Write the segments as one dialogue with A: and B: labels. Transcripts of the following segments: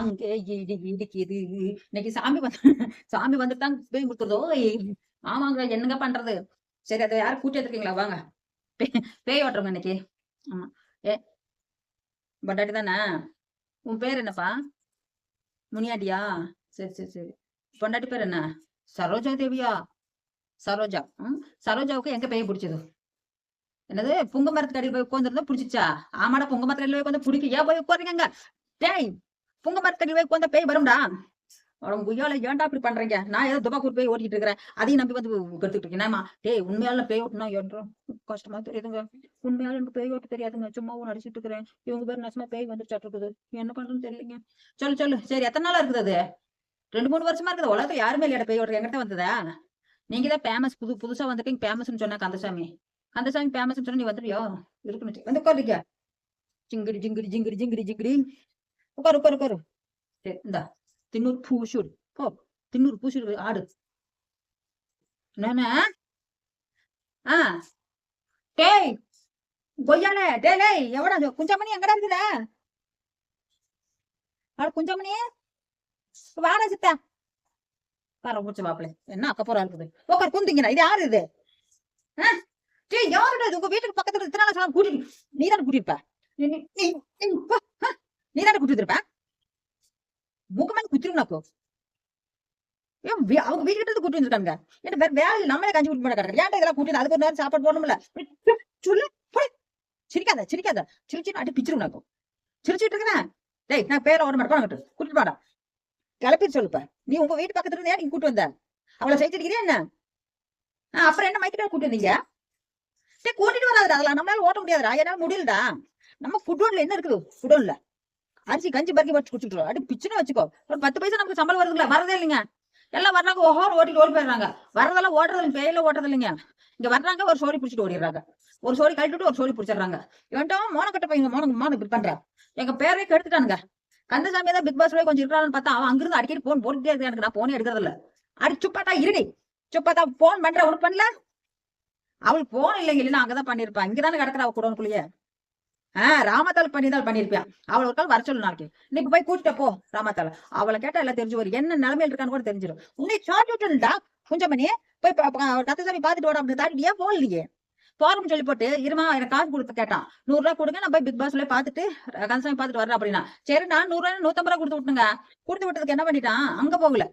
A: அங்க இடி இடிக்குது இன்னைக்கு சாமி வந்து சாமி வந்துட்டு தான் பேய் கொடுத்துருதோ? ஆமாங்க என்னங்க பண்றது? சரி அதை யாரும் கூட்டி எடுத்துருக்கீங்களா வாங்க. பேய் ஓட்டுறவங்க இன்னைக்கு. ஆமா. ஏ பட்டாட்டி தானே? உன் பேர் என்னப்பா? முனியாட்டியா? சரி சரி சரி. பொண்டாட்டி பேர் என்ன? சரோஜா தேவியா? சரோஜா. ம் சரோஜாவுக்கு எங்க பேய் பிடிச்சது? என்னது புங்க மரத்துக்கு அடியில் போய் உட்காந்துருந்தா பிடிச்சிச்சா? ஆமாடா புங்க மரத்துல அடியில் போய் உட்காந்து பிடிக்க ஏன் போய் உட்காருங்க டேய் புங்க மரத்தடி போய் உட்காந்தா பேய் வரும்டா. உடம்பு குய்யால ஏன்டா இப்படி பண்றீங்க? நான் ஏதோ துபா போய் ஓட்டிட்டு இருக்கிறேன். அதையும் நம்பி வந்து கெடுத்துட்டு இருக்கேன் டேய் உண்மையால பேய் ஓட்டுனா என்றும் கஷ்டமா தெரியுதுங்க? உண்மையால எனக்கு பேய் ஓட்டு தெரியாதுங்க. சும்மா நடிச்சிட்டு இருக்கிறேன். இவங்க பேர் நசமா பேய் வந்து இருக்குது என்ன பண்றதுன்னு தெரியலங்க. சொல்லு சொல்லு. சரி எத்தனை நாளா இருக்குது அது? ரெண்டு மூணு வருஷமா இருக்குது. உலகத்துல யாருமே இல்லையா பேய் ஓட்டுறது எங்கிட்ட வந்ததா? நீங்க தான் ஃபேமஸ் புது புதுசா வந்திருக்கீங்க. ஃபேமஸ்னு சொன்னா கந்தசாமி. கந்தசாமி ஃபேமஸ்னு சொன்னா நீ வந்துருவியோ இருக்குன்னு வந்து உட்காருங்க ஜிங்கிடி ஜிங்கிடி ஜிங்கிடி ஜிங்கிடி ஜிங்கிடி. உட்காரு உட்காரு உட்காரு. சரி இந்தா தின்னூர் பூசூர் போ தின்னூர் பூசூர் ஆடு. என்னண்ணா? ஆ. டேய் கொய்யால டேய் டேய் எவடா இது? குஞ்சாமணி எங்கடா இருக்குதா? ஆடு குஞ்சாமணி? வாடா சித்தா. பாரு முடிச்ச மாப்பிள என்ன அக்க போறா இருக்குது? உட்கார் குந்திங்கண்ணா இது யாரு இது? டேய் யாருடா இது? உங்க வீட்டுக்கு பக்கத்துல இத்தனை நாள் கூட்டிட்டு நீ தானே கூட்டிருப்ப நீ தானே கூட்டிட்டு இருப்ப ஏன் அவங்க வீட்டுக்கிட்ட இருந்து கூட்டி வந்துட்டாங்க என்ன வேற வேலை நம்மளே கஞ்சி குடிக்க மாட்டேன் ஏன்டா இதெல்லாம் கூட்டி அதுக்கு ஒரு நேரம் சாப்பாடு போடணும்ல. சொல்லு சிரிக்காத சிரிக்காத. சிரிச்சு அடி பிச்சிருந்தாக்கோ சிரிச்சிட்டு இருக்கிறேன் டேய் நான் பேர ஓட மட்டும் வாங்கிட்டு கூட்டிட்டு வாடா. கிளப்பிட்டு சொல்லுப்ப நீ உங்க வீட்டு பக்கத்துல இருந்து ஏன் நீ கூட்டு வந்த? அவளை செய்திருக்கிறியா என்ன? ஆஹ் அப்புறம் என்ன மைக்கிட்ட கூட்டி வந்தீங்க? கூட்டிட்டு வராதுடா. அதெல்லாம் நம்மளால ஓட்ட முடியாதுடா. என்னால முடியலடா. நம்ம ஃபுட்ரோன்ல என்ன இருக்குது? ஃபுட்ரோன்ல அரிசி கஞ்சி பறக்கி வச்சு குடிச்சுட்டு அடி பிச்சுன்னு வச்சுக்கோ. ஒரு பத்து பைசா நமக்கு சம்பளம் வருதுங்களா? வரதே இல்லைங்க. எல்லாம் வர்றாங்க ஓஹோர் ஓட்டிட்டு ஓடி போயிடுறாங்க. வரதெல்லாம் ஓடுறது பேயில ஓட்டுறது இல்லைங்க. இங்க வர்றாங்க ஒரு சோடி பிடிச்சிட்டு ஓடிடுறாங்க. ஒரு சோடி கழட்டிட்டு ஒரு சோடி பிடிச்சிடுறாங்க. இவன்ட்டும் மோன கட்ட பையங்க மோன மோன இப்படி பண்றா. எங்க பேரே கெடுத்துட்டானுங்க. கந்தசாமி தான் பிக் பாஸ்ல கொஞ்சம் இருக்கிறான்னு பார்த்தா அவன் அங்கிருந்து அடிக்கடி போன் போட்டுட்டே இருக்கு எனக்கு நான் போனே எடுக்கிறது இல்ல. அடி சுப்பாட்டா இருடி. சுப்பாத்தா போன் பண்ற உனக்கு பண்ணல. அவளுக்கு போன் இல்லைங்க இல்லைன்னா அங்கதான் பண்ணிருப்பா இங்கதானே கிடக்குறா அவ குடோனுக்குள்ளேயே. ஆஹ் ராமத்தால் பண்ணிதான் பண்ணிருப்பான் அவளை ஒரு கால் வர சொல்லு நாளைக்கு. இன்னைக்கு போய் கூட்டிட்ட போ ராமத்தால. அவளை கேட்டா எல்லாம் தெரிஞ்சு வரும் என்ன நிலைமையில இருக்கான்னு கூட தெரிஞ்சிடும் உன்னை சாட்டி விட்டுடா குஞ்சமணி? போய் ப- கத்தசாமி பாத்துட்டு ஓட அப்படி தாண்டி. ஏன் போகலையே? போறோம்னு சொல்லி போட்டு இருமா எனக்கு காசு கொடுத்து கேட்டான். நூறு ரூபா கொடுங்க நான் போய் பிக் பாஸ்ல பாத்துட்டு கந்தசாமி பாத்துட்டு வரேன் அப்படின்னா. சரி நான் நூறு ரூபாய் நூத்தம்பது ரூபா கொடுத்து விட்டுங்க கொடுத்து விட்டதுக்கு என்ன பண்ணிட்டான்? அங்க போகல.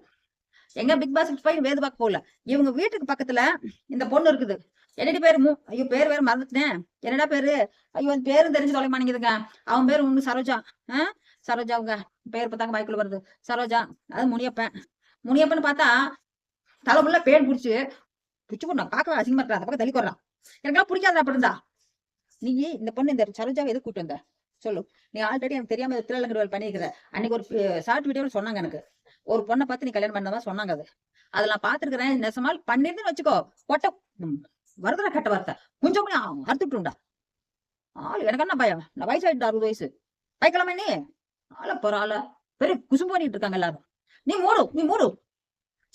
A: எங்க பிக் பாஸ் போய் வேது பார்க்க போகல. இவங்க வீட்டுக்கு பக்கத்துல இந்த பொண்ணு இருக்குது. என்னடி பேரு மு ஐயோ பேர் வேற மறந்துட்டேன். என்னடா பேரு? ஐயோ அந்த பேரும் தெரிஞ்சு தொலை மாட்டேங்குதுங்க. அவன் பேரு ஒண்ணு சரோஜா. ஆஹ் சரோஜாவுங்க. பேர் பார்த்தாங்க வாய்க்குள்ள வருது. சரோஜா. அது முனியப்பன். முனியப்பன் பார்த்தா தலை முள்ள பேர் பிடிச்சு பிடிச்சு போடணும் பார்க்க அசிங்கமா இருக்கா அந்த பக்கம் தள்ளி கொடுறான் எனக்கெல்லாம் பிடிக்காத அப்படி இருந்தா. நீ இந்த பொண்ணு இந்த சரோஜாவை எதுக்கு கூட்டு வந்த? சொல்லு. நீ ஆல்ரெடி எனக்கு தெரியாம திருநங்கர் பண்ணிருக்கிற அன்னைக்கு ஒரு ஷார்ட் வீடியோல சொன்னாங்க எனக்கு. ஒரு பொண்ணை பார்த்து நீ கல்யாணம் பண்ணதா சொன்னாங்க அது. அதெல்லாம் நான் பாத்துருக்கிறேன் நெசமால் பண்ணிருந்துன்னு வச்சுக்கோ. கொட்ட வருதுடா கட்ட வார்த்தை. கொஞ்சம் கூட அறுத்துட்டுண்டா ஆளு எனக்கு என்ன பயம்? நான் வயசாயிட்டு அறுபது வயசு. பயக்கலாமே நீ? ஆள போற ஆள பெரிய குசும்பு பண்ணிட்டு இருக்காங்க எல்லாரும். நீ மூடு நீ மூடு.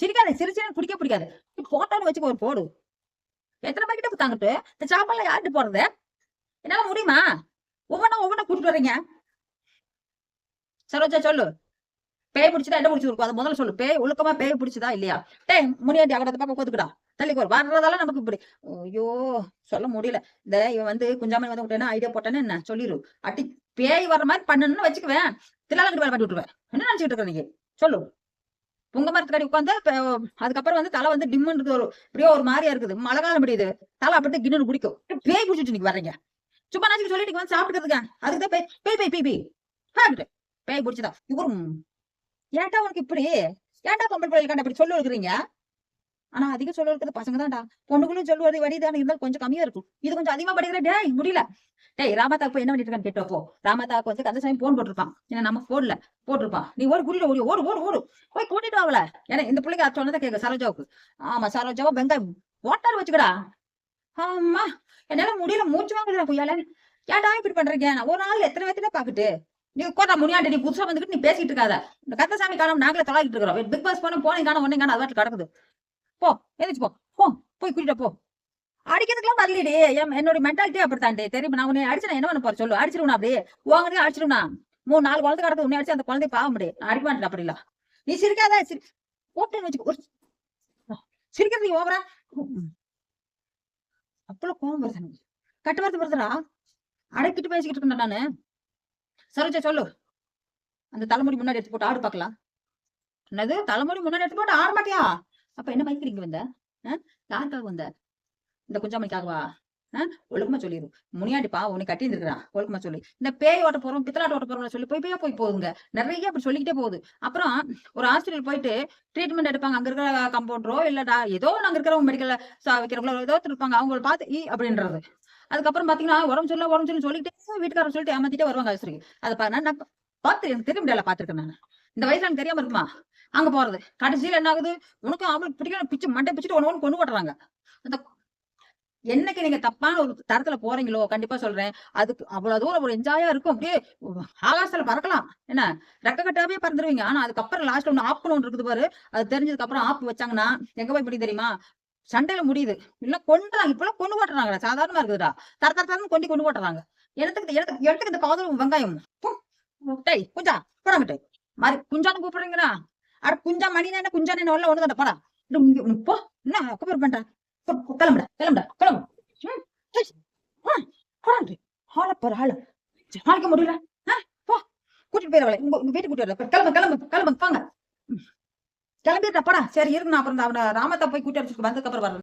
A: சிரிக்காத சிரிச்சு பிடிக்க பிடிக்காது. நீ போட்டான்னு வச்சுக்கோ ஒரு போடு. எத்தனை பேக்கிட்ட குத்தாங்கிட்டு? இந்த சாப்பாடுல யார்கிட்ட போறது என்னால முடியுமா? ஒவ்வொன்றா ஒவ்வொன்றா கூட்டிட்டு வர்றீங்க. சரோஜா சொல்லு. பேய் பிடிச்சதா என்ன பிடிச்சிருக்கும் அதை முதல்ல சொல்லு. பேய் ஒழுக்கமா பேய் பிடிச்சதா இல்லையா? டேய் முனியாண்டி அவட பக்கம் கொத்துக்கடா தள்ளிக்கோ வர்றதால நமக்கு இப்படி. ஐயோ சொல்ல முடியல. இந்த இவன் வந்து குஞ்சாமணி வந்து உங்கள்ட்ட ஐடியா போட்டேன்னு என்ன? சொல்லிடு அட்டி பேய் வர்ற மாதிரி பண்ணணும்னு வச்சுக்குவேன். தில்லாலங்கிட்டு வேலை பண்ணி விட்டுருவேன். என்ன நினைச்சிட்டு இருக்க நீங்க? சொல்லு. புங்க மரத்துக்கடி உட்காந்து அதுக்கப்புறம் வந்து தலை வந்து டிம்முன்னு ஒரு இப்படியோ ஒரு மாதிரியா இருக்குது. மழை காலம் முடியுது தலை அப்படி கிண்ணு குடிக்கும். பேய் பிடிச்சிட்டு நீங்க வர்றீங்க? சும்மா நாச்சுக்கு சொல்லிட்டு வந்து சாப்பிட்டுக்கிறதுங்க அதுக்கு தான் பேய் பேய் பேய் பேய் பேய். சாப்பிட்டு பேய் பிடிச்சதா இவரும். ஏன்டா உனக்கு இப்படி? ஏன்டா பொம்பளை பிள்ளைகளுக்கு இப்படி சொல்லி இருக்கிறீங்க? ஆனா அதிகம் சொல்ல இருக்கிறது பசங்க தான்டா பொண்ணுகளும் சொல்லுவது வடிதான இருந்தாலும் கொஞ்சம் கம்மியா இருக்கும். இது கொஞ்சம் அதிகமா படிக்கிற டேய் முடியல. டேய் ராமதாக்கு போய் என்ன பண்ணிட்டு இருக்கான்னு கேட்டப்போ ராமதாக்கு வந்து கந்தசாமி போன் போட்டிருப்பான். ஏன்னா நம்ம போன்ல போட்டிருப்பான். நீ ஒரு கூட்டிட்டு ஓடி ஓடு ஓடு ஓடு. போய் கூட்டிட்டு வாங்கல ஏன்னா இந்த பிள்ளைக்கு அது சொன்னதை கேட்க சரோஜாவுக்கு. ஆமா சரோஜாவா வெங்காயம் ஓட்டார் வச்சுக்கடா. ஆமா. என்னால முடியல. மூச்சு வாங்குறா புயல ஏன்டா இப்படி பண்றீங்க? நான் ஒரு நாள் எத்தனை பேர்த்திட்ட பாக்குட்டு நீ உட்கார முனியாண்டி நீ புதுசா வந்துட்டு நீ பேசிட்டு இருக்காத. இந்த கந்தசாமி காணும் நாங்களே தொலாகிட்டு இருக்கிறோம். பிக் பாஸ் போன போனீங்க காணும் ஒன்னே காணும். அது வாட்டில் கிடக்குது. போ எந்திரிச்சு போ. போ போய் கூட்டிட்டு போ. அடிக்கிறதுக்குலாம் வரலடி என்னோட மென்டாலிட்டி அப்படித்தான்டி. தெரியுமா நான் உன்னை அடிச்சு என்ன பண்ண போற சொல்லு? அடிச்சிருவா அப்படியே உங்ககிட்ட அடிச்சிருவா மூணு நாலு குழந்தை கடத்து உன்னை அடிச்சு அந்த குழந்தைய பாவ முடியும் நான் அடிக்க மாட்டேன் அப்படி இல்ல நீ சிரிக்காத சிரி. போட்டேன்னு வச்சுக்கோ. ஒரு சிரிக்கிறது ஓவரா? அவ்வளவு கோவம் வருது கட்டு வருது வருதுடா. அடைக்கிட்டு பேசிக்கிட்டு இருக்கேன் நானு. சரோஜா சொல்லு. அந்த தலைமுடி முன்னாடி எடுத்து போட்டு ஆடு பார்க்கலாம். என்னது? தலைமுடி முன்னாடி எடுத்து போட்டு ஆட மாட்டியா? அப்ப என்ன மைக்கிறீங்க வந்த? யாருக்காக வந்த. இந்த குஞ்சாமணிக்காகவா? ஒழுக்கமா சொல்லிடும் முனியாண்டி பா உன்னை கட்டி இருந்திருக்கான் ஒழுக்கமா சொல்லி. இந்த பேய் ஓட்ட போறோம் பித்தலாட்ட ஓட்ட போறோம் சொல்லி போய் போய் போய் போகுங்க. நிறைய அப்படி சொல்லிக்கிட்டே போகுது. அப்புறம் ஒரு ஹாஸ்பிட்டல் போயிட்டு ட்ரீட்மெண்ட் எடுப்பாங்க. அங்க இருக்கிற கம்பவுண்டரோ இல்லடா ஏதோ நாங்க இருக்கிறவங்க மெடிக்கல்ல வைக்கிறவங்களோ ஏதோ இருப்பாங்க. அவங்கள பார்த்து ஈ அப்படின்றது. அதுக்கப்புறம் பாத்தீங்கன்னா உடம்பு சொல்ல உடம்பு சொல்லி சொல்லிக்கிட்டே வீட்டுக்காரர் சொல்லிட்டு ஏமாத்திட்டே வருவாங்க ஆஸ்பத்திரிக்கு. அதை நான் நான் பார்த்து எனக்கு தெரிய முடியல பாத்துருக்கேன் நான். இந்த வயசுல எனக்கு தெரியாம இருக்குமா? அங்க போறது. கடைசியில என்ன ஆகுது உனக்கும் அவளுக்கு பிடிக்கல பிச்சு மண்டை பிச்சுட்டு ஒண்ணு ஒண்ணு கொண்டு போட்டுறாங்க. அந்த என்னைக்கு நீங்க தப்பான ஒரு தரத்துல போறீங்களோ கண்டிப்பா சொல்றேன். அதுக்கு அவ்வளவு தூரம் ஒரு என்ஜாயா இருக்கும். அப்படியே ஆகாசத்துல பறக்கலாம். என்ன? ரெக்க கட்டாவே பறந்துருவீங்க. ஆனா அதுக்கப்புறம் லாஸ்ட்ல ஒண்ணு ஆப் ஒன்று இருக்குது பாரு. அது தெரிஞ்சதுக்கு அப்புறம் ஆப் வச்சாங்கன்னா எங்க போய் பிடி தெரியுமா? சண்டையில முடியுது. இல்ல கொண்டுறாங்க இப்பெல்லாம் கொண்டு போட்டுறாங்கடா. சாதாரணமா இருக்குதுடா. தர தர தரன்னு கொண்டு கொண்டு போட்டுறாங்க. எடுத்துக்கிட்டு எடுத்து எடுத்துக்கு இந்த காதல் வெங்காயம். பு, டேய் குஞ்சா போடாங்கிட்டு மாதிரி குஞ்சான்னு கூப்பிடுறீங்களா? அட குஞ்சா மணினா என்ன குஞ்சானே என்ன ஒண்ணு தானே போடா. இங்க போ. என்ன அக்கபர் பண்ற? கிளம்புடா கிளம்புடா கிளம்பு. ம், ஏய், போடாண்டு ஆள ஆளு. சமாளிக்க முடியல. போ. கூட்டிட்டு போயிடவளை உங்க உங்க வீட்டுக்கு கூட்டிட்டு வரல கிளம்பு கிளம்பு கிளம்பு போங்க ம். கிளம்பிட்டா போடா. சரி இருக்கு நான் அப்புறம் இந்த அவனை ராமத்தை போய் கூட்டி அடிச்சுட்டு வந்ததுக்கு அப்புறம் வரேன்.